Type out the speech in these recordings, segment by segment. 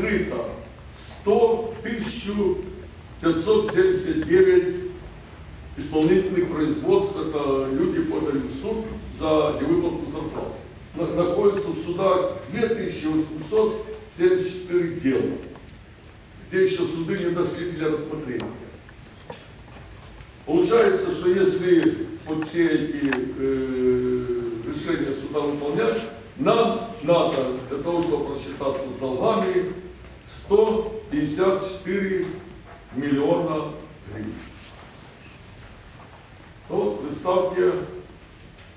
закрыто 100 579 исполнительных производств, это люди подали в суд за невыплату зарплаты. На- Находятся в судах 2874 дела, где еще суды не дошли для рассмотрения. Получается, что если вот все эти э, решения суда выполнять, нам надо для того, чтобы рассчитаться с долгами, 154 миллиона гривен. Ну, Вот представьте,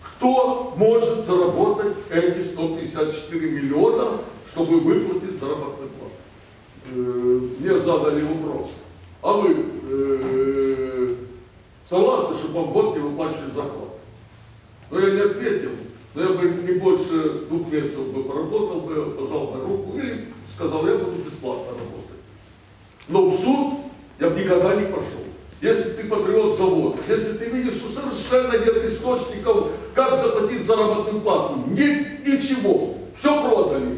кто может заработать эти 154 миллиона, чтобы выплатить заработную плату? Э, Мне задали вопрос. А вы э, согласны, чтобы вам год не выплачивали зарплату? Но я не ответил. Но я бы не больше двух месяцев бы поработал бы, пожал бы руку или сказал, я буду бесплатно работать. Но в суд я бы никогда не пошел. Если ты патриот завода, если ты видишь, что совершенно нет источников, как заплатить заработную плату, нет ничего, все продали.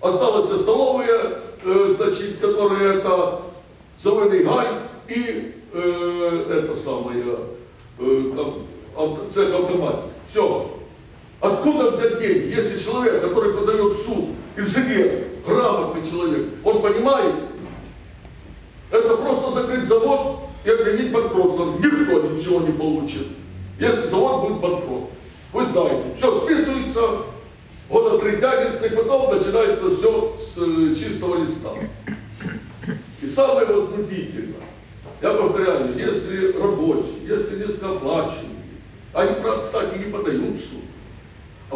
Осталась столовая, э, значит, которая это заводный гай и э, это самое, э, там, цех автоматики. Все. Откуда взять деньги, если человек, который подает суд, инженер, грамотный человек, он понимает, это просто закрыть завод и объявить банкротство. Никто ничего не получит, если завод будет банкрот. Вы знаете, все списывается, года три тянется, и потом начинается все с э, чистого листа. И самое возмутительное, я повторяю, если рабочие, если низкооплачиваемые, они, кстати, не подают суд,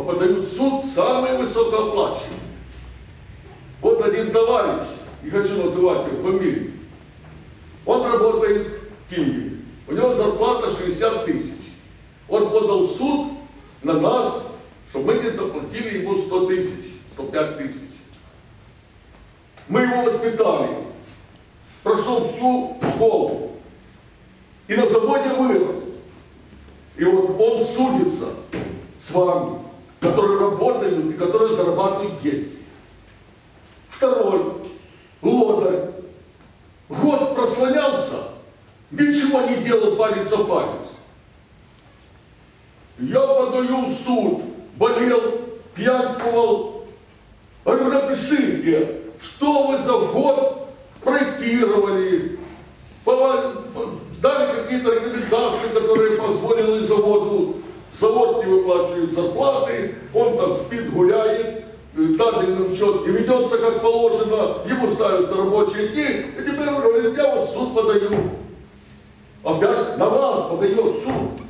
подают в суд самые высокооплачиваемые. Вот один товарищ, не хочу называть его фамилию, он работает в Киеве. У него зарплата 60 тысяч. Он подал в суд на нас, что мы не доплатили ему 100 тысяч, 105 тысяч. Мы его воспитали. Прошел всю школу. И на заводе вырос. И вот он судится с вами, которые работают и которые зарабатывают деньги. Второй, лодырь, год прослонялся, ничего не делал палец о палец. Я подаю в суд, болел, пьянствовал. Говорю, напишите, что вы за год спроектировали, дали какие-то рекомендации, которые позволили заводу. Завод не выплачивает зарплаты, он там спит, гуляет, э, табельным счет не ведется как положено, ему ставятся рабочие дни, и теперь он говорит, я вас в суд подаю. Опять на вас подает суд.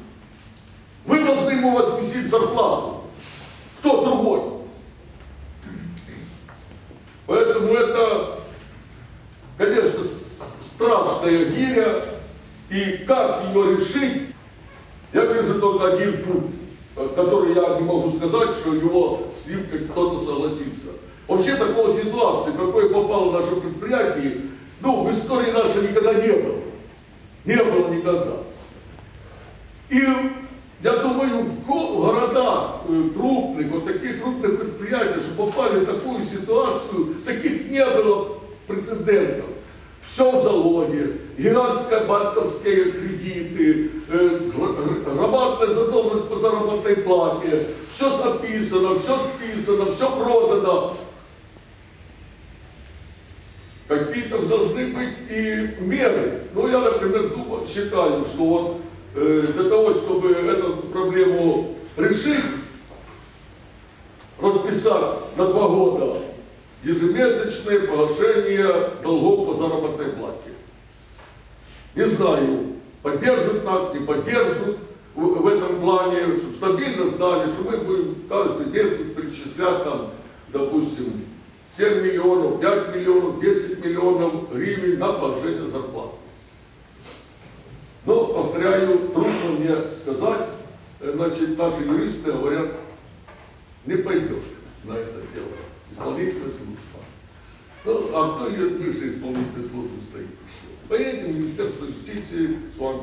Вы должны ему возместить зарплату. Кто другой? Поэтому это, конечно, страшная гиря. И как ее решить, я вижу только один путь, э, который я не могу сказать, что его с ним кто-то согласится. Вообще такой ситуации, какой попало в наше предприятие, ну, в истории нашей никогда не было. Не было никогда. И я думаю, в го- в городах э, крупных, вот таких крупных предприятий, что попали в такую ситуацию, таких не было прецедентов. Все в залоге, гигантские банковские кредиты, рабатная задолженность по заработной плате, все записано, все списано, все продано. Какие-то должны быть и меры. Ну, я, например, думаю, считаю, что вот для того, чтобы эту проблему решить, расписать на два года ежемесячное погашение долгов по заработной плате. Не знаю, поддержат нас, не поддержат в, этом плане, чтобы стабильно знали, что мы будем каждый месяц перечислять там, допустим, 7 миллионов, 5 миллионов, 10 миллионов гривен на повышение зарплаты. Но, повторяю, трудно мне сказать, Э, значит, наши юристы говорят, не пойдешь на это дело, исполнительная служба. Ну, а кто ее выше исполнительной службы стоит еще? Поедем в Министерство юстиции с вами.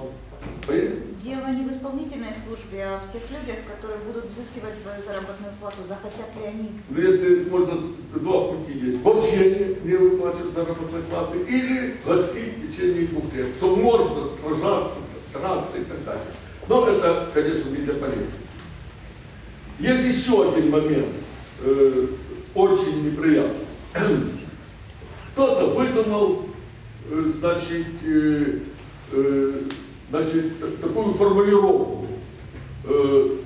Поедем? Дело не в исполнительной службе, а в тех людях, которые будут взыскивать свою заработную плату. Захотят ли они? Ну, если можно, два пути есть. Вообще не, выплачивать заработной платы или гасить в течение двух лет, что можно сражаться, стараться и так далее. Но это, конечно, не для политики. Есть еще один момент, э, очень неприятный. Кто-то выдумал, э, значит, э, э, такую формулировку.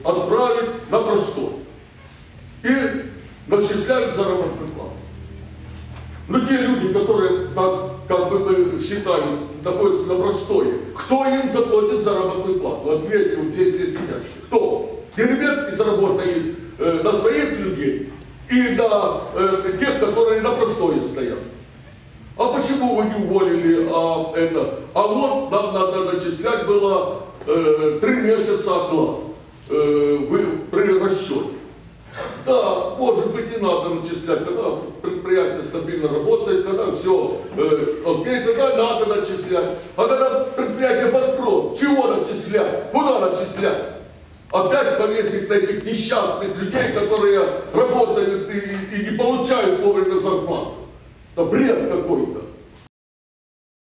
Отправить на простой и начисляют заработную плату. Но те люди, которые как, как бы мы находятся на простое, кто им заплатит заработную плату? Ответьте, вот здесь все сидящие. Кто? Деревенский заработает э, на своих людей или на э, тех, которые на простое стоят? А почему вы не уволили а, это? А вот нам надо начислять было э, месяца оклад э, вы, при расчете. Да, может быть и надо начислять, когда предприятие стабильно работает, когда все э, окей, тогда надо начислять. А когда предприятие банкрот, чего начислять? Куда начислять? Опять повесить на этих несчастных людей, которые работают и, и не получают вовремя зарплату. Это бред какой-то.